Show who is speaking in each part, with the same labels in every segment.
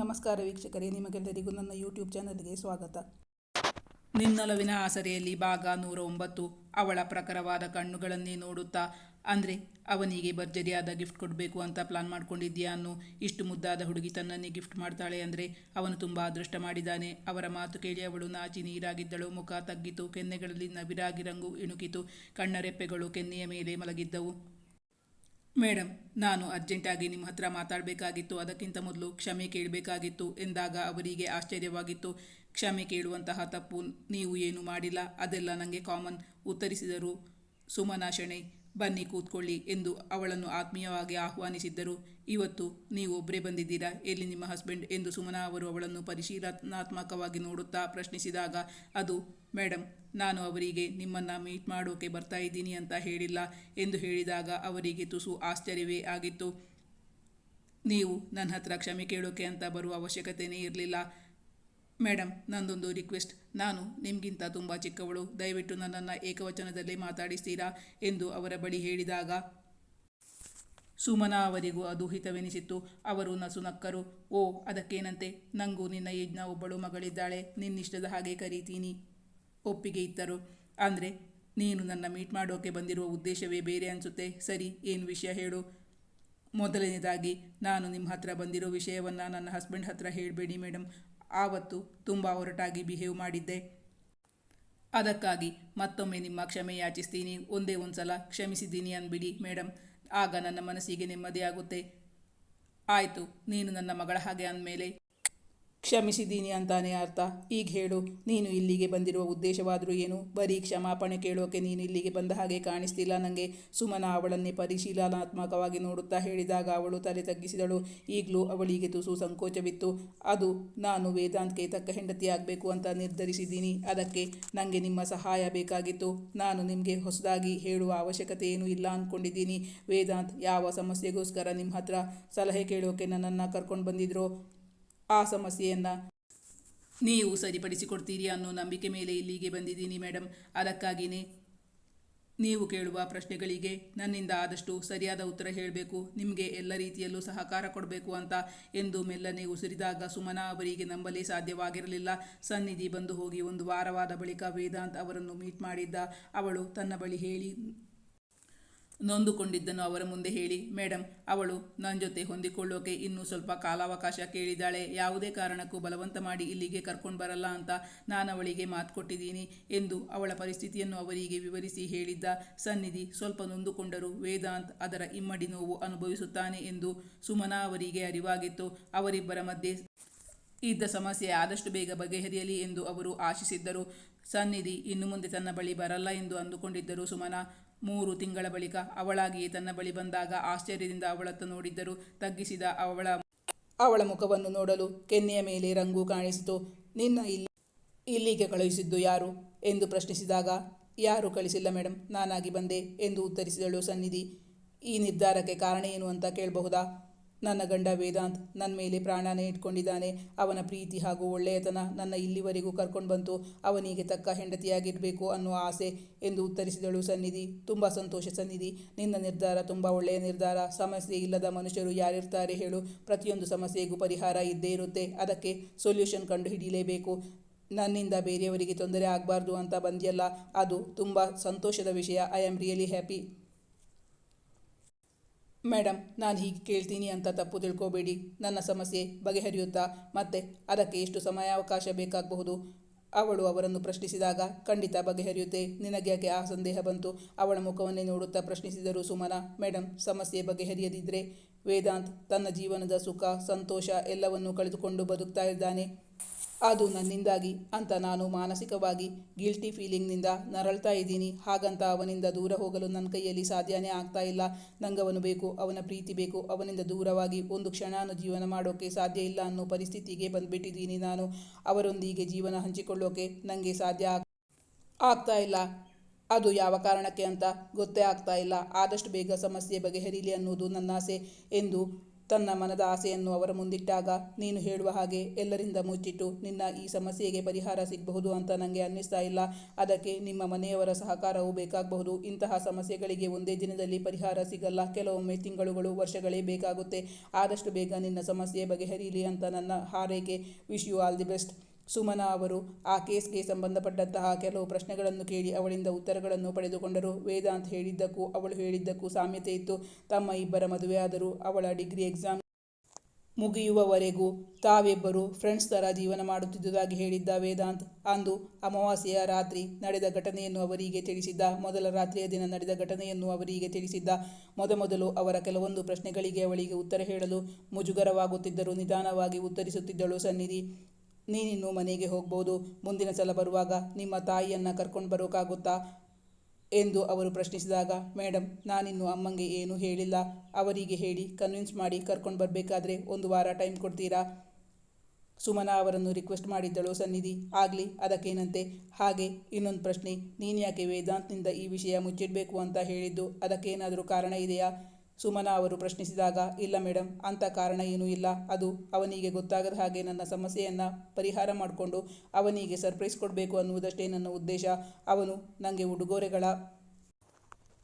Speaker 1: ನಮಸ್ಕಾರ ವೀಕ್ಷಕರೇ, ನಿಮಗೆಲ್ಲರಿಗೂ ನನ್ನ ಯೂಟ್ಯೂಬ್ ಚಾನಲ್ಗೆ ಸ್ವಾಗತ.
Speaker 2: ನಿನ್ನೊಲವಿನ ಆಸರೆಯಲ್ಲಿ ಭಾಗ ನೂರ ಒಂಬತ್ತು. ಅವಳ ಪ್ರಖರವಾದ ಕಣ್ಣುಗಳನ್ನೇ ನೋಡುತ್ತಾ, ಅಂದರೆ ಅವನಿಗೆ ಭರ್ಜರಿಯಾದ ಗಿಫ್ಟ್ ಕೊಡಬೇಕು ಅಂತ ಪ್ಲಾನ್ ಮಾಡ್ಕೊಂಡಿದ್ದೀಯಾ ಅನ್ನು? ಇಷ್ಟು ಮುದ್ದಾದ ಹುಡುಗಿ ತನ್ನನ್ನೇ ಗಿಫ್ಟ್ ಮಾಡ್ತಾಳೆ ಅಂದರೆ ಅವನು ತುಂಬ ಅದೃಷ್ಟ ಮಾಡಿದ್ದಾನೆ. ಅವರ ಮಾತು ಕೇಳಿ ಅವಳು ನಾಚಿ ನೀರಾಗಿದ್ದಳು. ಮುಖ ತಗ್ಗಿತು. ಕೆನ್ನೆಗಳಲ್ಲಿ ನವಿರಾಗಿ ರಂಗು ಇಣುಕಿತು. ಕಣ್ಣರೆಪ್ಪೆಗಳು ಕೆನ್ನೆಯ ಮೇಲೆ ಮಲಗಿದ್ದವು. ಮೇಡಮ್ ನಾನು ಅರ್ಜೆಂಟಾಗಿ ನಿಮ್ಮ ಹತ್ರ ಮಾತಾಡಬೇಕಾಗಿತ್ತು. ಅದಕ್ಕಿಂತ ಮೊದಲು ಕ್ಷಮೆ ಕೇಳಬೇಕಾಗಿತ್ತು. ಎಂದಾಗ ಅವರಿಗೆ ಆಶ್ಚರ್ಯವಾಗಿತ್ತು. ಕ್ಷಮೆ ಕೇಳುವಂತಹ ತಪ್ಪು ನೀವು ಏನು ಮಾಡಿಲ್ಲ. ಅದೆಲ್ಲ ನನಗೆ ಕಾಮನ್, ಉತ್ತರಿಸಿದರು ಸುಮನಾ ಶೆಣೈ. ಬನ್ನಿ ಕೂತ್ಕೊಳ್ಳಿ ಎಂದು ಅವಳನ್ನು ಆತ್ಮೀಯವಾಗಿ ಆಹ್ವಾನಿಸಿದ್ದರು. ಇವತ್ತು ನೀವು ಒಬ್ಬರೇ ಬಂದಿದ್ದೀರಾ? ಎಲ್ಲಿ ನಿಮ್ಮ ಹಸ್ಬೆಂಡ್? ಎಂದು ಸುಮನಾ ಅವರು ಅವಳನ್ನು ಪರಿಶೀಲನಾತ್ಮಕವಾಗಿ ನೋಡುತ್ತಾ ಪ್ರಶ್ನಿಸಿದಾಗ, ಅದು ಮೇಡಮ್ ನಾನು ಅವರಿಗೆ ನಿಮ್ಮನ್ನು ಮೀಟ್ ಮಾಡೋಕೆ ಬರ್ತಾ ಇದ್ದೀನಿ ಅಂತ ಹೇಳಿಲ್ಲ ಎಂದು ಹೇಳಿದಾಗ ಅವರಿಗೆ ತುಸು ಆಶ್ಚರ್ಯವೇ ಆಗಿತ್ತು. ನೀವು ನನ್ನ ಹತ್ರ ಕ್ಷಮೆ ಕೇಳೋಕೆ ಅಂತ ಬರುವ ಅವಶ್ಯಕತೆಯೇ ಇರಲಿಲ್ಲ. ಮೇಡಮ್ ನಂದೊಂದು ರಿಕ್ವೆಸ್ಟ್ ನಾನು ನಿಮಗಿಂತ ತುಂಬ ಚಿಕ್ಕವಳು. ದಯವಿಟ್ಟು ನನ್ನನ್ನು ಏಕವಚನದಲ್ಲಿ ಮಾತಾಡಿಸ್ತೀರಾ ಎಂದು ಅವರ ಬಳಿ ಹೇಳಿದಾಗ, ಸುಮನಾ ಅವರಿಗೂ ಅದು ಹಿತವೆನಿಸಿತ್ತು. ಅವರು ನಸುನಕ್ಕರು ಓ, ಅದಕ್ಕೇನಂತೆ? ನಂಗೂ ನಿನ್ನ ಯಜ್ಞ, ಒಬ್ಬಳು ಮಗಳಿದ್ದಾಳೆ. ನಿನ್ನಿಷ್ಟದ ಹಾಗೆ ಕರೀತೀನಿ. ಒಪ್ಪಿಗೆ ಇತ್ತರು. ಅಂದರೆ, ನೀನು ನನ್ನ ಮೀಟ್ ಮಾಡೋಕೆ ಬಂದಿರುವ ಉದ್ದೇಶವೇ ಬೇರೆ ಅನಿಸುತ್ತೆ. ಸರಿ, ಏನು ವಿಷಯ ಹೇಳು? ಮೊದಲನೇದಾಗಿ, ನಾನು ನಿಮ್ಮ ಹತ್ರ ಬಂದಿರೋ ವಿಷಯವನ್ನು ನನ್ನ ಹಸ್ಬೆಂಡ್ ಹತ್ರ ಹೇಳಬೇಡಿ ಮೇಡಮ್ ಆವತ್ತು ತುಂಬ ಹೊರಟಾಗಿ ಬಿಹೇವ್ ಮಾಡಿದ್ದೆ. ಅದಕ್ಕಾಗಿ ಮತ್ತೊಮ್ಮೆ ನಿಮ್ಮ ಕ್ಷಮೆ ಯಾಚಿಸ್ತೀನಿ. ಒಂದೇ ಒಂದು ಸಲ ಕ್ಷಮಿಸಿದ್ದೀನಿ ಅಂದ್ಬಿಡಿ ಮೇಡಮ್ ಆಗ ನನ್ನ ಮನಸ್ಸಿಗೆ ನೆಮ್ಮದಿಯಾಗುತ್ತೆ. ಆಯಿತು, ನೀನು ನನ್ನ ಮಗಳ ಹಾಗೆ ಅಂದಮೇಲೆ ಕ್ಷಮಿಸಿದ್ದೀನಿ ಅಂತಾನೆ ಅರ್ಥ. ಈಗ ಹೇಳು, ನೀನು ಇಲ್ಲಿಗೆ ಬಂದಿರುವ ಉದ್ದೇಶವಾದರೂ ಏನು? ಬರೀ ಕ್ಷಮಾಪಣೆ ಕೇಳೋಕೆ ನೀನು ಇಲ್ಲಿಗೆ ಬಂದ ಹಾಗೆ ಕಾಣಿಸ್ತಿಲ್ಲ ನನಗೆ ಸುಮನ ಅವಳನ್ನೇ ಪರಿಶೀಲನಾತ್ಮಕವಾಗಿ ನೋಡುತ್ತಾ ಹೇಳಿದಾಗ ಅವಳು ತಲೆ ತಗ್ಗಿಸಿದಳು. ಈಗಲೂ ಅವಳಿಗೆ ತುಸು ಸಂಕೋಚವಿತ್ತು. ಅದು, ನಾನು ವೇದಾಂತ್ಗೆ ತಕ್ಕ ಹೆಂಡತಿಯಾಗಬೇಕು ಅಂತ ನಿರ್ಧರಿಸಿದ್ದೀನಿ ಅದಕ್ಕೆ ನನಗೆ ನಿಮ್ಮ ಸಹಾಯ ಬೇಕಾಗಿತ್ತು. ನಾನು ನಿಮಗೆ ಹೊಸದಾಗಿ ಹೇಳುವ ಅವಶ್ಯಕತೆ ಏನೂ ಇಲ್ಲ ಅಂದ್ಕೊಂಡಿದ್ದೀನಿ ವೇದಾಂತ್, ಯಾವ ಸಮಸ್ಯೆಗೋಸ್ಕರ ನಿಮ್ಮ ಹತ್ರ ಸಲಹೆ ಕೇಳೋಕೆ ನನ್ನನ್ನು ಕರ್ಕೊಂಡು ಬಂದಿದ್ರೋ? ಆ ಸಮಸ್ಯೆಯನ್ನು ನೀವು ಸರಿಪಡಿಸಿಕೊಡ್ತೀರಿ ಅನ್ನೋ ನಂಬಿಕೆ ಮೇಲೆ ಇಲ್ಲಿಗೆ ಬಂದಿದ್ದೀನಿ ಮೇಡಮ್ ಅದಕ್ಕಾಗಿಯೇ ನೀವು ಕೇಳುವ ಪ್ರಶ್ನೆಗಳಿಗೆ ನನ್ನಿಂದ ಆದಷ್ಟು ಸರಿಯಾದ ಉತ್ತರ ಹೇಳಬೇಕು. ನಿಮಗೆ ಎಲ್ಲ ರೀತಿಯಲ್ಲೂ ಸಹಕಾರ ಕೊಡಬೇಕು ಅಂತ ಎಂದು ಮೆಲ್ಲನೆ ಉಸಿರಿದಾಗ ಸುಮನಾ ಅವರಿಗೆ ನಂಬಲೇ ಸಾಧ್ಯವಾಗಿರಲಿಲ್ಲ. ಸನ್ನಿಧಿ ಬಂದು ಹೋಗಿ ಒಂದು ವಾರವಾದ ಬಳಿಕ ವೇದಾಂತ್ ಅವರನ್ನು ಮೀಟ್ ಮಾಡಿದ್ದ. ಅವಳು ತನ್ನ ಬಳಿ ಹೇಳಿ ನೊಂದುಕೊಂಡಿದ್ದನ್ನು ಅವರ ಮುಂದೆ ಹೇಳಿ ಮೇಡಮ್ ಅವಳು ನನ್ನ ಜೊತೆ ಹೊಂದಿಕೊಳ್ಳೋಕೆ ಇನ್ನೂ ಸ್ವಲ್ಪ ಕಾಲಾವಕಾಶ ಕೇಳಿದಾಳೆ. ಯಾವುದೇ ಕಾರಣಕ್ಕೂ ಬಲವಂತ ಮಾಡಿ ಇಲ್ಲಿಗೆ ಕರ್ಕೊಂಡು ಬರಲ್ಲ ಅಂತ ನಾನು ಅವಳಿಗೆ ಮಾತು ಕೊಟ್ಟಿದ್ದೀನಿ ಎಂದು ಅವಳ ಪರಿಸ್ಥಿತಿಯನ್ನು ಅವರಿಗೆ ವಿವರಿಸಿ ಹೇಳಿದ್ದ ಸನ್ನಿಧಿ ಸ್ವಲ್ಪ ನೊಂದುಕೊಂಡರು ವೇದಾಂತ್ ಅದರ ಇಮ್ಮಡಿ ನೋವು ಅನುಭವಿಸುತ್ತಾನೆ ಎಂದು ಸುಮನಾ ಅವರಿಗೆ ಅರಿವಾಗಿತ್ತು. ಅವರಿಬ್ಬರ ಮಧ್ಯೆ ಇದ್ದ ಸಮಸ್ಯೆ ಆದಷ್ಟು ಬೇಗ ಬಗೆಹರಿಯಲಿ ಎಂದು ಅವರು ಆಶಿಸಿದ್ದರು. ಸನ್ನಿಧಿ ಇನ್ನು ಮುಂದೆ ತನ್ನ ಬಳಿ ಬರಲ್ಲ ಎಂದು ಅಂದುಕೊಂಡಿದ್ದರು ಸುಮನಾ. ಮೂರು ತಿಂಗಳ ಬಳಿಕ ಅವಳಾಗಿಯೇ ತನ್ನ ಬಳಿ ಬಂದಾಗ ಆಶ್ಚರ್ಯದಿಂದ ಅವಳತ್ತ ನೋಡಿದ್ದರು. ತಗ್ಗಿಸಿದ ಅವಳ ಅವಳ ಮುಖವನ್ನು ನೋಡಲು ಕೆನ್ನೆಯ ಮೇಲೆ ರಂಗು ಕಾಣಿಸಿತು. ನಿನ್ನ ಇಲ್ಲಿ ಇಲ್ಲಿಗೆ ಕಳುಹಿಸಿದ್ದು ಯಾರು? ಎಂದು ಪ್ರಶ್ನಿಸಿದಾಗ, ಯಾರು ಕಳಿಸಿಲ್ಲ ಮೇಡಮ್ ನಾನಾಗಿ ಬಂದೆ ಎಂದು ಉತ್ತರಿಸಿದಳು ಸನ್ನಿಧಿ. ಈ ನಿರ್ಧಾರಕ್ಕೆ ಕಾರಣ ಏನು ಅಂತ ಕೇಳಬಹುದಾ? ನನ್ನ ಗಂಡ ವೇದಾಂತ್ ನನ್ನ ಮೇಲೆ ಪ್ರಾಣನೇ ಇಟ್ಕೊಂಡಿದ್ದಾನೆ. ಅವನ ಪ್ರೀತಿ ಹಾಗೂ ಒಳ್ಳೆಯತನ ನನ್ನ ಇಲ್ಲಿವರೆಗೂ ಕರ್ಕೊಂಡು ಬಂತು. ಅವನಿಗೆ ತಕ್ಕ ಹೆಂಡತಿಯಾಗಿರಬೇಕು ಅನ್ನೋ ಆಸೆ ಎಂದು ಉತ್ತರಿಸಿದಳು ಸನ್ನಿಧಿ. ತುಂಬ ಸಂತೋಷ ಸನ್ನಿಧಿ. ನಿನ್ನ ನಿರ್ಧಾರ ತುಂಬ ಒಳ್ಳೆಯ ನಿರ್ಧಾರ. ಸಮಸ್ಯೆ ಇಲ್ಲದ ಮನುಷ್ಯರು ಯಾರಿರ್ತಾರೆ ಹೇಳು. ಪ್ರತಿಯೊಂದು ಸಮಸ್ಯೆಗೂ ಪರಿಹಾರ ಇದ್ದೇ ಇರುತ್ತೆ. ಅದಕ್ಕೆ ಸೊಲ್ಯೂಷನ್ ಕಂಡು ಹಿಡಿಯಲೇಬೇಕು ನನ್ನಿಂದ ಬೇರೆಯವರಿಗೆ ತೊಂದರೆ ಆಗಬಾರ್ದು ಅಂತ ಬಂದಿಯಲ್ಲ. ಅದು ತುಂಬ ಸಂತೋಷದ ವಿಷಯ. I am really happy madam ನಾನು ಹೀಗೆ ಕೇಳ್ತೀನಿ ಅಂತ ತಪ್ಪು ತಿಳ್ಕೋಬೇಡಿ. ನನ್ನ ಸಮಸ್ಯೆ ಬಗೆಹರಿಯುತ್ತಾ? ಮತ್ತೆ ಅದಕ್ಕೆ ಎಷ್ಟು ಸಮಯಾವಕಾಶ ಬೇಕಾಗಬಹುದು? ಅವಳು ಅವರನ್ನು ಪ್ರಶ್ನಿಸಿದಾಗ ಖಂಡಿತ ಬಗೆಹರಿಯುತ್ತೆ. ನಿನಗೆ ಯಾಕೆ ಆ ಸಂದೇಹ ಬಂತು? ಅವಳ ಮುಖವನ್ನೇ ನೋಡುತ್ತಾ ಪ್ರಶ್ನಿಸಿದರು ಸುಮನ. ಮೇಡಮ್ ಸಮಸ್ಯೆ ಬಗೆಹರಿಯದಿದ್ದರೆ ವೇದಾಂತ್ ತನ್ನ ಜೀವನದ ಸುಖ, ಸಂತೋಷ ಎಲ್ಲವನ್ನೂ ಕಳೆದುಕೊಂಡು ಬದುಕ್ತಾ ಇದ್ದಾನೆ. ಅದು ನನ್ನಿಂದಾಗಿ ಅಂತ ನಾನು ಮಾನಸಿಕವಾಗಿ ಗಿಲ್ಟಿ ಫೀಲಿಂಗ್ನಿಂದ ನರಳ್ತಾ ಇದ್ದೀನಿ. ಹಾಗಂತ ಅವನಿಂದ ದೂರ ಹೋಗಲು ನನ್ನ ಕೈಯಲ್ಲಿ ಸಾಧ್ಯನೇ ಆಗ್ತಾ ಇಲ್ಲ. ನಂಗವನು ಬೇಕು, ಅವನ ಪ್ರೀತಿ ಬೇಕು, ಅವನಿಂದ ದೂರವಾಗಿ ಒಂದು ಕ್ಷಣಾನು ಜೀವನ ಮಾಡೋಕ್ಕೆ ಸಾಧ್ಯ ಇಲ್ಲ ಅನ್ನೋ ಪರಿಸ್ಥಿತಿಗೆ ಬಂದುಬಿಟ್ಟಿದ್ದೀನಿ ನಾನು. ಅವರೊಂದಿಗೆ ಜೀವನ ಹಂಚಿಕೊಳ್ಳೋಕೆ ನನಗೆ ಸಾಧ್ಯ ಆಗ್- ಆಗ್ತಾ ಇಲ್ಲ. ಅದು ಯಾವ ಕಾರಣಕ್ಕೆ ಅಂತ ಗೊತ್ತೇ ಆಗ್ತಾ ಇಲ್ಲ. ಆದಷ್ಟು ಬೇಗ ಸಮಸ್ಯೆ ಬಗೆಹರಿಲಿ ಅನ್ನೋದು ನನ್ನ ಆಸೆ ಎಂದು
Speaker 1: ತನ್ನ ಮನದ ಆಸೆಯನ್ನು ಅವರ ಮುಂದಿಟ್ಟಾಗ, ನೀನು ಹೇಳುವ ಹಾಗೆ ಎಲ್ಲರಿಂದ ಮುಚ್ಚಿಟ್ಟು, ನಿನ್ನ ಈ ಸಮಸ್ಯೆಗೆ ಪರಿಹಾರ ಸಿಗಬಹುದು ಅಂತ ನನಗೆ ಅನ್ನಿಸ್ತಾ ಇಲ್ಲ. ಅದಕ್ಕೆ ನಿಮ್ಮ ಮನೆಯವರ ಸಹಕಾರವೂ ಬೇಕಾಗಬಹುದು. ಇಂತಹ ಸಮಸ್ಯೆಗಳಿಗೆ ಒಂದೇ ದಿನದಲ್ಲಿ ಪರಿಹಾರ ಸಿಗಲ್ಲ. ಕೆಲವೊಮ್ಮೆ ತಿಂಗಳುಗಳು, ವರ್ಷಗಳೇ ಬೇಕಾಗುತ್ತೆ. ಆದಷ್ಟು ಬೇಗ ನಿನ್ನ ಸಮಸ್ಯೆ ಬಗೆಹರಿಯಲಿ ಅಂತ ನನ್ನ ಹಾರೈಕೆ. Wish you all the best Sumana ಅವರು, ಆ ಕೇಸ್ಗೆ ಸಂಬಂಧಪಟ್ಟಂತಹ ಕೆಲವು ಪ್ರಶ್ನೆಗಳನ್ನು ಕೇಳಿ ಅವಳಿಂದ ಉತ್ತರಗಳನ್ನು ಪಡೆದುಕೊಂಡರು. ವೇದಾಂತ್ ಹೇಳಿದ್ದಕ್ಕೂ, ಅವಳು ಹೇಳಿದ್ದಕ್ಕೂ ಸಾಮ್ಯತೆ ಇತ್ತು. ತಮ್ಮ ಇಬ್ಬರ ಮದುವೆಯಾದರೂ ಅವಳ ಡಿಗ್ರಿ ಎಕ್ಸಾಮ್ ಮುಗಿಯುವವರೆಗೂ ತಾವಿಬ್ಬರು ಫ್ರೆಂಡ್ಸ್ ಥರ ಜೀವನ ಮಾಡುತ್ತಿದ್ದುದಾಗಿ ಹೇಳಿದ್ದ ವೇದಾಂತ್, ಅಂದು ಅಮಾವಾಸ್ಯೆಯ ರಾತ್ರಿ ನಡೆದ ಘಟನೆಯನ್ನು ಅವರಿಗೆ ತಿಳಿಸಿದ್ದ, ಮೊದಲ ರಾತ್ರಿಯ ದಿನ ನಡೆದ ಘಟನೆಯನ್ನು ಅವರಿಗೆ ತಿಳಿಸಿದ್ದ, ಮೊದಮೊದಲು ಅವರ ಕೆಲವೊಂದು ಪ್ರಶ್ನೆಗಳಿಗೆ ಅವಳಿಗೆ ಉತ್ತರ ಹೇಳಲು ಮುಜುಗರವಾಗುತ್ತಿದ್ದರು ನಿಧಾನವಾಗಿ ಉತ್ತರಿಸುತ್ತಿದ್ದಳು ಸನ್ನಿಧಿ. ನೀನಿನ್ನು ಮನೆಗೆ ಹೋಗ್ಬೋದು. ಮುಂದಿನ ಸಲ ಬರುವಾಗ ನಿಮ್ಮ ತಾಯಿಯನ್ನು ಕರ್ಕೊಂಡು ಬರೋಕ್ಕಾಗುತ್ತಾ ಎಂದು ಅವರು ಪ್ರಶ್ನಿಸಿದಾಗ ಮೇಡಮ್ ನಾನಿನ್ನು ಅಮ್ಮಂಗೆ ಏನೂ ಹೇಳಿಲ್ಲ. ಅವರಿಗೆ ಹೇಳಿ, ಕನ್ವಿನ್ಸ್ ಮಾಡಿ ಕರ್ಕೊಂಡು ಬರಬೇಕಾದ್ರೆ ಒಂದು ವಾರ ಟೈಮ್ ಕೊಡ್ತೀರಾ ಸುಮನಾ ಅವರನ್ನು ರಿಕ್ವೆಸ್ಟ್ ಮಾಡಿದ್ದಳು ಸನ್ನಿಧಿ. ಆಗಲಿ, ಅದಕ್ಕೇನಂತೆ? ಹಾಗೆ, ಇನ್ನೊಂದು ಪ್ರಶ್ನೆ. ನೀನು ಯಾಕೆ ವೇದಾಂತ್ನಿಂದ ಈ ವಿಷಯ ಮುಚ್ಚಿಡಬೇಕು ಅಂತ ಹೇಳಿದ್ದು? ಅದಕ್ಕೇನಾದರೂ ಕಾರಣ ಇದೆಯಾ? ಸುಮನಾ ಅವರು ಪ್ರಶ್ನಿಸಿದಾಗ, ಇಲ್ಲ ಮೇಡಮ್ ಅಂಥ ಕಾರಣ ಏನೂ ಇಲ್ಲ. ಅದು ಅವನಿಗೆ ಗೊತ್ತಾಗದ ಹಾಗೆ ನನ್ನ ಸಮಸ್ಯೆಯನ್ನು ಪರಿಹಾರ ಮಾಡಿಕೊಂಡು ಅವನಿಗೆ ಸರ್ಪ್ರೈಸ್ ಕೊಡಬೇಕು ಅನ್ನುವುದಷ್ಟೇ ನನ್ನ ಉದ್ದೇಶ. ಅವನು ನನಗೆ ಉಡುಗೊರೆಗಳ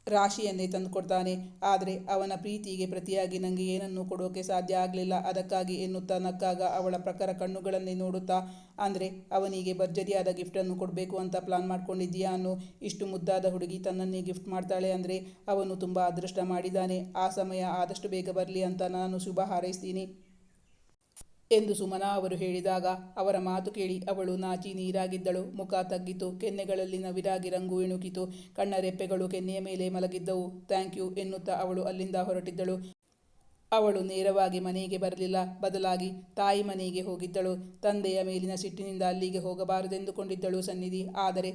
Speaker 1: ರಾಶಿಯನ್ನೇ ತಂದುಕೊಡ್ತಾನೆ ಆದರೆ ಅವನ ಪ್ರೀತಿಗೆ ಪ್ರತಿಯಾಗಿ ನನಗೆ ಏನನ್ನೂ ಕೊಡೋಕೆ ಸಾಧ್ಯ ಆಗಲಿಲ್ಲ. ಅದಕ್ಕಾಗಿ ಎನ್ನುತ್ತಾ ನಕ್ಕಾಗ ಅವಳ ಪ್ರಖರ ಕಣ್ಣುಗಳನ್ನೇ ನೋಡುತ್ತಾ, ಅಂದರೆ ಅವನಿಗೆ ಭರ್ಜರಿಯಾದ ಗಿಫ್ಟನ್ನು ಕೊಡಬೇಕು ಅಂತ ಪ್ಲಾನ್ ಮಾಡ್ಕೊಂಡಿದ್ದೀಯಾ ಅನ್ನೋ? ಇಷ್ಟು ಮುದ್ದಾದ ಹುಡುಗಿ ತನ್ನನ್ನೇ ಗಿಫ್ಟ್ ಮಾಡ್ತಾಳೆ ಅಂದರೆ ಅವನು ತುಂಬ ಅದೃಷ್ಟ ಮಾಡಿದ್ದಾನೆ. ಆ ಸಮಯ ಆದಷ್ಟು ಬೇಗ ಬರಲಿ ಅಂತ ನಾನು ಶುಭ ಹಾರೈಸ್ತೀನಿ. ಎಂದು ಸುಮನಾ ಅವರು ಹೇಳಿದಾಗ, ಅವರ ಮಾತು ಕೇಳಿ ಅವಳು ನಾಚಿ ನೀರಾಗಿದ್ದಳು. ಮುಖ ತಗ್ಗಿತು. ಕೆನ್ನೆಗಳಲ್ಲಿನ ವಿರಾಗಿ ರಂಗು ಇಣುಕಿತು. ಕಣ್ಣ ರೆಪ್ಪೆಗಳು ಕೆನ್ನೆಯ ಮೇಲೆ ಮಲಗಿದ್ದವು. ಥ್ಯಾಂಕ್ ಯು ಎನ್ನುತ್ತಾ ಅವಳು ಅಲ್ಲಿಂದ ಹೊರಟಿದ್ದಳು. ಅವಳು ನೇರವಾಗಿ ಮನೆಗೆ ಬರಲಿಲ್ಲ. ಬದಲಾಗಿ ತಾಯಿ ಮನೆಗೆ ಹೋಗಿದ್ದಳು. ತಂದೆಯ ಮೇಲಿನ ಸಿಟ್ಟಿನಿಂದ ಅಲ್ಲಿಗೆ ಹೋಗಬಾರದೆಂದುಕೊಂಡಿದ್ದಳು ಸನ್ನಿಧಿ. ಆದರೆ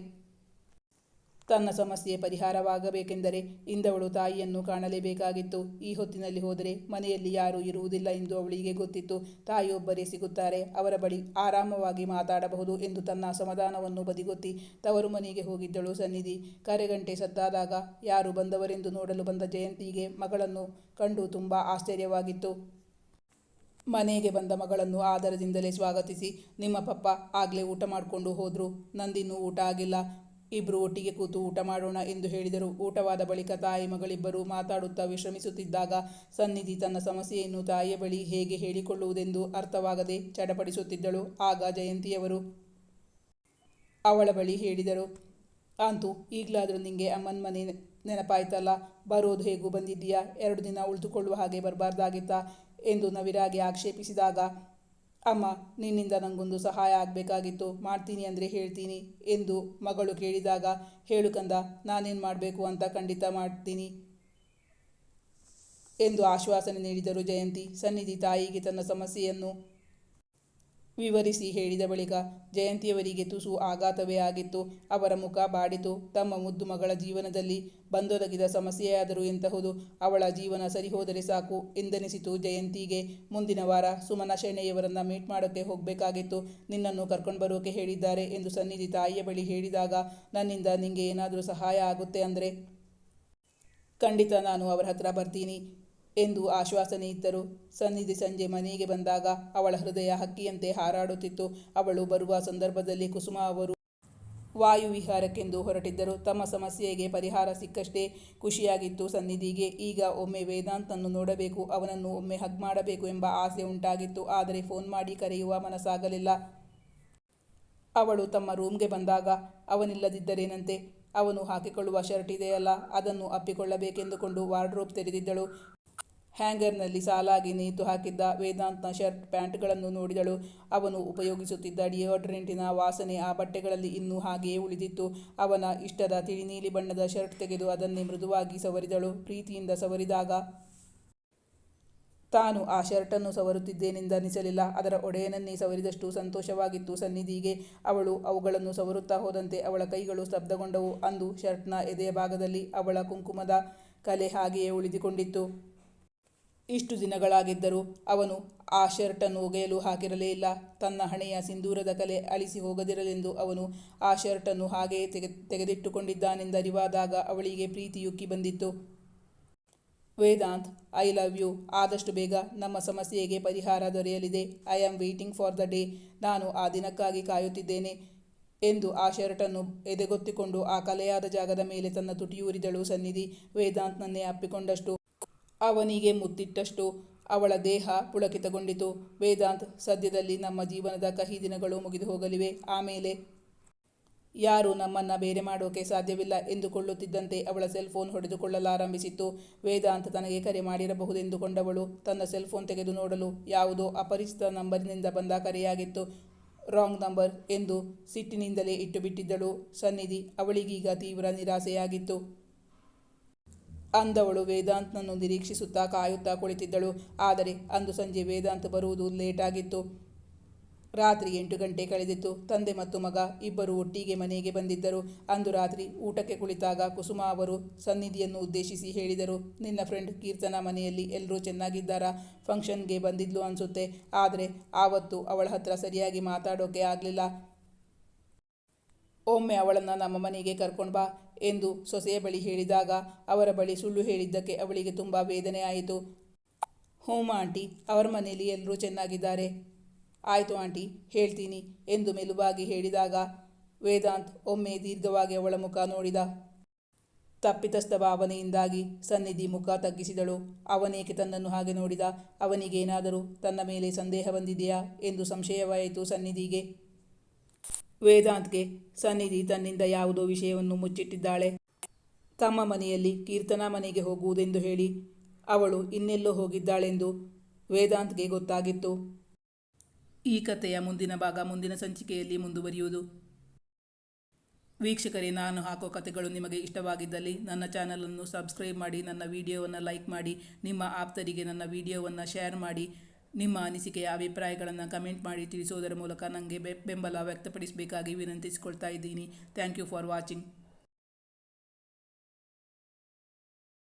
Speaker 1: ತನ್ನ ಸಮಸ್ಯೆ ಪರಿಹಾರವಾಗಬೇಕೆಂದರೆ ಇಂದವಳು ತಾಯಿಯನ್ನು ಕಾಣಲೇಬೇಕಾಗಿತ್ತು. ಈ ಹೊತ್ತಿನಲ್ಲಿ ಹೋದರೆ ಮನೆಯಲ್ಲಿ ಯಾರೂ ಇರುವುದಿಲ್ಲ ಎಂದು ಅವಳಿಗೆ ಗೊತ್ತಿತ್ತು. ತಾಯಿಯೊಬ್ಬರೇ ಸಿಗುತ್ತಾರೆ, ಅವರ ಬಳಿ ಆರಾಮವಾಗಿ ಮಾತಾಡಬಹುದು ಎಂದು ತನ್ನ ಅಸಮಾಧಾನವನ್ನು ಬದಿಗೊತ್ತಿ ತವರು ಮನೆಗೆ ಹೋಗಿದ್ದಳು ಸನ್ನಿಧಿ. ಕರೆಗಂಟೆ ಸದ್ದಾದಾಗ ಯಾರು ಬಂದವರೆಂದು ನೋಡಲು ಬಂದ ಜಯಂತಿಗೆ ಮಗಳನ್ನು ಕಂಡು ತುಂಬ ಆಶ್ಚರ್ಯವಾಗಿತ್ತು. ಮನೆಗೆ ಬಂದ ಮಗಳನ್ನು ಆದರದಿಂದಲೇ ಸ್ವಾಗತಿಸಿ, ನಿಮ್ಮ ಪಪ್ಪ ಆಗಲೇ ಊಟ ಮಾಡಿಕೊಂಡು ಹೋದರು, ನಂದಿನ್ನೂ ಊಟ ಆಗಿಲ್ಲ. ಇಬ್ಬರು ಒಟ್ಟಿಗೆ ಕೂತು ಊಟ ಮಾಡೋಣ ಎಂದು ಹೇಳಿದರು. ಊಟವಾದ ಬಳಿಕ ತಾಯಿ ಮಗಳಿಬ್ಬರು ಮಾತಾಡುತ್ತಾ ವಿಶ್ರಮಿಸುತ್ತಿದ್ದಾಗ ಸನ್ನಿಧಿ ತನ್ನ ಸಮಸ್ಯೆಯನ್ನು ತಾಯಿಯ ಬಳಿ ಹೇಗೆ ಹೇಳಿಕೊಳ್ಳುವುದೆಂದು ಅರ್ಥವಾಗದೆ ಚಡಪಡಿಸುತ್ತಿದ್ದಳು. ಆಗ ಜಯಂತಿಯವರು ಅವಳ ಬಳಿ ಹೇಳಿದರು ಅಂತೂ ಈಗಲಾದರೂ ನಿಂಗೆ ಅಮ್ಮನ ಮನೆ ನೆನಪಾಯ್ತಲ್ಲ? ಬರೋದು ಹೇಗೂ ಬಂದಿದ್ದೀಯಾ? ಎರಡು ದಿನ ಉಳಿದುಕೊಳ್ಳುವ ಹಾಗೆ ಬರಬಾರ್ದಾಗಿತ್ತಾ? ಎಂದು ನವಿರಾಗಿ ಆಕ್ಷೇಪಿಸಿದಾಗ ಅಮ್ಮ, ನಿನ್ನಿಂದ ನನಗೊಂದು ಸಹಾಯ ಆಗಬೇಕಾಗಿತ್ತು. ಮಾಡ್ತೀನಿ ಅಂದರೆ ಹೇಳ್ತೀನಿ ಎಂದು ಮಗಳು ಕೇಳಿದಾಗ, ಹೇಳು ಕಂದ, ನಾನೇನು ಮಾಡಬೇಕು ಅಂತ ಖಂಡಿತ ಮಾಡ್ತೀನಿ ಎಂದು ಆಶ್ವಾಸನೆ ನೀಡಿದರು ಜಯಂತಿ. ಸನ್ನಿಧಿ ತಾಯಿಗೆ ತನ್ನ ಸಮಸ್ಯೆಯನ್ನು ವಿವರಿಸಿ ಹೇಳಿದ ಬಳಿಕ ಜಯಂತಿಯವರಿಗೆ ತುಸು ಆಘಾತವೇ ಆಗಿತ್ತು. ಅವರ ಮುಖ ಬಾಡಿತು. ತಮ್ಮ ಮುದ್ದು ಮಗಳ ಜೀವನದಲ್ಲಿ ಬಂದೊದಗಿದ ಸಮಸ್ಯೆಯಾದರೂ ಎಂತಹುದು? ಅವಳ ಜೀವನ ಸರಿಹೋದರೆ ಸಾಕು ಎಂದೆನಿಸಿತು ಜಯಂತಿಗೆ. ಮುಂದಿನ ವಾರ ಸುಮನ ಶೆಣೆಯವರನ್ನ ಮೀಟ್ ಮಾಡೋಕ್ಕೆ ಹೋಗಬೇಕಾಗಿತ್ತು. ನಿನ್ನನ್ನು ಕರ್ಕೊಂಡು ಬರೋಕೆ ಹೇಳಿದ್ದಾರೆ ಎಂದು ಸನ್ನಿಧಿ ತಾಯಿಯ ಬಳಿ ಹೇಳಿದಾಗ ನನ್ನಿಂದ ನಿಂಗೆ ಏನಾದರೂ ಸಹಾಯ ಆಗುತ್ತೆ ಅಂದರೆ? ಖಂಡಿತ ನಾನು ಅವರ ಹತ್ರ ಬರ್ತೀನಿ. ಎಂದು ಆಶ್ವಾಸನೆ ಇದ್ದರು ಸನ್ನಿಧಿ ಸಂಜೆ ಮನೆಗೆ ಬಂದಾಗ ಅವಳ ಹೃದಯ ಹಕ್ಕಿಯಂತೆ ಹಾರಾಡುತ್ತಿತ್ತು. ಅವಳು ಬರುವ ಸಂದರ್ಭದಲ್ಲಿ ಕುಸುಮ ಅವರು ವಾಯುವಿಹಾರಕ್ಕೆಂದು ಹೊರಟಿದ್ದರು. ತಮ್ಮ ಸಮಸ್ಯೆಗೆ ಪರಿಹಾರ ಸಿಕ್ಕಷ್ಟೇ ಖುಷಿಯಾಗಿತ್ತು ಸನ್ನಿಧಿಗೆ. ಈಗ ಒಮ್ಮೆ ವೇದಾಂತನ್ನು ನೋಡಬೇಕು, ಅವನನ್ನು ಒಮ್ಮೆ ಹಗ್ ಮಾಡಬೇಕು ಎಂಬ ಆಸೆ ಉಂಟಾಗಿತ್ತು. ಆದರೆ ಫೋನ್ ಮಾಡಿ ಕರೆಯುವ ಮನಸ್ಸಾಗಲಿಲ್ಲ. ಅವಳು ತಮ್ಮ ರೂಮ್ಗೆ ಬಂದಾಗ, ಅವನಿಲ್ಲದಿದ್ದರೇನಂತೆ? ಅವನು ಹಾಕಿಕೊಳ್ಳುವ ಶರ್ಟ್ ಇದೆಯಲ್ಲ, ಅದನ್ನು ಅಪ್ಪಿಕೊಳ್ಳಬೇಕೆಂದುಕೊಂಡು ವಾರ್ಡ್ರೋಬ್ ತೆರೆದಿದ್ದಳು. ಹ್ಯಾಂಗರ್ನಲ್ಲಿ ಸಾಲಾಗಿ ನೇತು ಹಾಕಿದ್ದ ವೇದಾಂತ್ನ ಶರ್ಟ್ ಪ್ಯಾಂಟ್ಗಳನ್ನು ನೋಡಿದಳು. ಅವನು ಉಪಯೋಗಿಸುತ್ತಿದ್ದ ಡಿಯೋಡ್ರೆಂಟಿನ ವಾಸನೆ ಆ ಬಟ್ಟೆಗಳಲ್ಲಿ ಇನ್ನೂ ಹಾಗೆಯೇ ಉಳಿದಿತ್ತು. ಅವನ ಇಷ್ಟದ ತಿಳಿನೀಲಿ ಬಣ್ಣದ ಶರ್ಟ್ ತೆಗೆದು ಅದನ್ನೇ ಮೃದುವಾಗಿ ಸವರಿದಳು. ಪ್ರೀತಿಯಿಂದ ಸವರಿದಾಗ, ತಾನು ಆ ಶರ್ಟನ್ನು ಸವರುತ್ತಿದ್ದೇನೆಂದನಿಸಲಿಲ್ಲ ಅದರ ಒಡೆಯನನ್ನೇ ಸವರಿದಷ್ಟು ಸಂತೋಷವಾಗಿತ್ತು ಸನ್ನಿಧಿಗೆ. ಅವಳು ಅವುಗಳನ್ನು ಸವರುತ್ತಾ ಹೋದಂತೆ ಅವಳ ಕೈಗಳು ಸ್ತಬ್ಧಗೊಂಡವು. ಅಂದು ಶರ್ಟ್ನ ಎದೆಯ ಭಾಗದಲ್ಲಿ ಅವಳ ಕುಂಕುಮದ ಕಲೆ ಹಾಗೆಯೇ ಉಳಿದುಕೊಂಡಿತ್ತು. ಇಷ್ಟು ದಿನಗಳಾಗಿದ್ದರೂ ಅವನು ಆ ಶರ್ಟನ್ನು ಒಗೆಯಲು ಹಾಕಿರಲೇ ಇಲ್ಲ. ತನ್ನ ಹಣೆಯ ಸಿಂಧೂರದ ಕಲೆ ಅಳಿಸಿ ಹೋಗದಿರಲೆಂದು ಅವನು ಆ ಶರ್ಟನ್ನು ಹಾಗೆಯೇ ತೆಗೆ ತೆಗೆದಿಟ್ಟುಕೊಂಡಿದ್ದಾನೆಂದರಿವಾದಾಗ ಅವಳಿಗೆ ಪ್ರೀತಿಯುಕ್ಕಿ ಬಂದಿತ್ತು. ವೇದಾಂತ್ ಐ ಲವ್ ಯು ಆದಷ್ಟು ಬೇಗ ನಮ್ಮ ಸಮಸ್ಯೆಗೆ ಪರಿಹಾರ ದೊರೆಯಲಿದೆ. I am waiting for the day ನಾನು ಆ ದಿನಕ್ಕಾಗಿ ಕಾಯುತ್ತಿದ್ದೇನೆ ಎಂದು ಆ ಶರ್ಟನ್ನು ಎದೆಗೊತ್ತಿಕೊಂಡು ಆ ಕಲೆಯಾದ ಜಾಗದ ಮೇಲೆ ತನ್ನ ತುಟಿಯೂರಿದಳು ಸನ್ನಿಧಿ. ವೇದಾಂತ್ನನ್ನೇ ಅಪ್ಪಿಕೊಂಡಷ್ಟು ಅವನಿಗೆ ಮುದ್ದಿಟ್ಟಷ್ಟು ಅವಳ ದೇಹ ಪುಳಕಿತಗೊಂಡಿತು. ವೇದಾಂತ್, ಸದ್ಯದಲ್ಲಿ ನಮ್ಮ ಜೀವನದ ಕಹಿ ದಿನಗಳು ಮುಗಿದು ಹೋಗಲಿವೆ. ಆಮೇಲೆ ಯಾರು ನಮ್ಮನ್ನ ಬೇರೆ ಮಾಡೋಕೆ ಸಾಧ್ಯವಿಲ್ಲ ಎಂದುಕೊಳ್ಳುತ್ತಿದ್ದಂತೆ ಅವಳ ಸೆಲ್ ಫೋನ್ ಹೊಡೆದುಕೊಳ್ಳಲಾರಂಭಿಸಿತ್ತು. ವೇದಾಂತ್ ತನಗೆ ಕರೆ ಮಾಡಿರಬಹುದೆಂದುಕೊಂಡವಳು. ತನ್ನ ಸೆಲ್ ಫೋನ್ ತೆಗೆದು ನೋಡಲು ಯಾವುದೋ ಅಪರಿಚಿತ ನಂಬರಿನಿಂದ ಬಂದ ಕರೆಯಾಗಿತ್ತು. ರಾಂಗ್ ನಂಬರ್ ಎಂದು ಸಿಟ್ಟಿನಿಂದಲೇ ಇಟ್ಟುಬಿಟ್ಟಿದ್ದಳು. ಸನ್ನಿಧಿ ಅವಳಿಗೀಗ ತೀವ್ರ ನಿರಾಸೆಯಾಗಿತ್ತು. ಅಂದವಳು ವೇದಾಂತನನ್ನು ನಿರೀಕ್ಷಿಸುತ್ತಾ ಕಾಯುತ್ತಾ ಕುಳಿತಿದ್ದಳು. ಆದರೆ ಅಂದು ಸಂಜೆ ವೇದಾಂತ್ ಬರುವುದು ಲೇಟಾಗಿತ್ತು ರಾತ್ರಿ ಎಂಟು ಗಂಟೆ ಕಳೆದಿತ್ತು. ತಂದೆ ಮತ್ತು ಮಗ ಇಬ್ಬರು ಒಟ್ಟಿಗೆ ಮನೆಗೆ ಬಂದಿದ್ದರು. ಅಂದು ರಾತ್ರಿ ಊಟಕ್ಕೆ ಕುಳಿತಾಗ ಕುಸುಮ ಅವರು ಸನ್ನಿಧಿಯನ್ನು ಉದ್ದೇಶಿಸಿ ಹೇಳಿದರು, ನಿನ್ನ ಫ್ರೆಂಡ್ ಕೀರ್ತನ ಮನೆಯಲ್ಲಿ ಎಲ್ಲರೂ ಚೆನ್ನಾಗಿದ್ದಾರಾ? ಫಂಕ್ಷನ್ಗೆ ಬಂದಿದ್ಲು ಅನ್ಸುತ್ತೆ. ಆದರೆ ಆವತ್ತು ಅವಳ ಹತ್ರ ಸರಿಯಾಗಿ ಮಾತಾಡೋಕೆ ಆಗಲಿಲ್ಲ. ಒಮ್ಮೆ ಅವಳನ್ನು ನಮ್ಮ ಮನೆಗೆ ಕರ್ಕೊಂಡು ಬಾ ಎಂದು ಸೊಸೆಯ ಬಳಿ ಹೇಳಿದಾಗ ಅವರ ಬಳಿ ಸುಳ್ಳು ಹೇಳಿದ್ದಕ್ಕೆ ಅವಳಿಗೆ ತುಂಬ ವೇದನೆ ಆಯಿತು. ಹ್ಞೂ ಆಂಟಿ, ಅವರ ಮನೆಯಲ್ಲಿ ಎಲ್ಲರೂ ಚೆನ್ನಾಗಿದ್ದಾರೆ. ಆಯಿತು ಆಂಟಿ, ಹೇಳ್ತೀನಿ ಎಂದು ಮೆಲುವಾಗಿ ಹೇಳಿದಾಗ ವೇದಾಂತ್ ಒಮ್ಮೆ ದೀರ್ಘವಾಗಿ ಅವಳ ಮುಖ ನೋಡಿದ. ತಪ್ಪಿತಸ್ಥ ಭಾವನೆಯಿಂದಾಗಿ ಸನ್ನಿಧಿ ಮುಖ ತಗ್ಗಿಸಿದಳು. ಅವನೇಕೆ ತನ್ನನ್ನು ಹಾಗೆ ನೋಡಿದ? ಅವನಿಗೇನಾದರೂ ತನ್ನ ಮೇಲೆ ಸಂದೇಹ ಬಂದಿದೆಯಾ? ಎಂದು ಸಂಶಯವಾಯಿತು ಸನ್ನಿಧಿಗೆ. ವೇದಾಂತ್ಗೆ ಸನ್ನಿಧಿ ತನ್ನಿಂದ ಯಾವುದೋ ವಿಷಯವನ್ನು ಮುಚ್ಚಿಟ್ಟಿದ್ದಾಳೆ. ತಮ್ಮ ಮನೆಯಲ್ಲಿ ಕೀರ್ತನಾ ಮನೆಗೆ ಹೋಗುವುದೆಂದು ಹೇಳಿ ಅವಳು ಇನ್ನೆಲ್ಲೋ ಹೋಗಿದ್ದಾಳೆಂದು ವೇದಾಂತ್ಗೆ ಗೊತ್ತಾಗಿತ್ತು.
Speaker 2: ಈ ಕಥೆಯ ಮುಂದಿನ ಭಾಗ ಮುಂದಿನ ಸಂಚಿಕೆಯಲ್ಲಿ ಮುಂದುವರಿಯುವುದು. ವೀಕ್ಷಕರೇ, ನಾನು ಹಾಕೋ ಕಥೆಗಳು ನಿಮಗೆ ಇಷ್ಟವಾಗಿದ್ದಲ್ಲಿ ನನ್ನ ಚಾನಲನ್ನು ಸಬ್ಸ್ಕ್ರೈಬ್ ಮಾಡಿ, ನನ್ನ ವಿಡಿಯೋವನ್ನು ಲೈಕ್ ಮಾಡಿ, ನಿಮ್ಮ ಆಪ್ತರಿಗೆ ನನ್ನ ವಿಡಿಯೋವನ್ನು ಶೇರ್ ಮಾಡಿ. ನಿಮ್ಮ ಅನಿಸಿಕೆಯ ಅಭಿಪ್ರಾಯಗಳನ್ನು ಕಮೆಂಟ್ ಮಾಡಿ ತಿಳಿಸೋದರ ಮೂಲಕ ನನಗೆ ಬೆಂಬಲ ವ್ಯಕ್ತಪಡಿಸಬೇಕಾಗಿ ವಿನಂತಿಸಿಕೊಳ್ತಾ ಇದ್ದೀನಿ. Thank you for watching.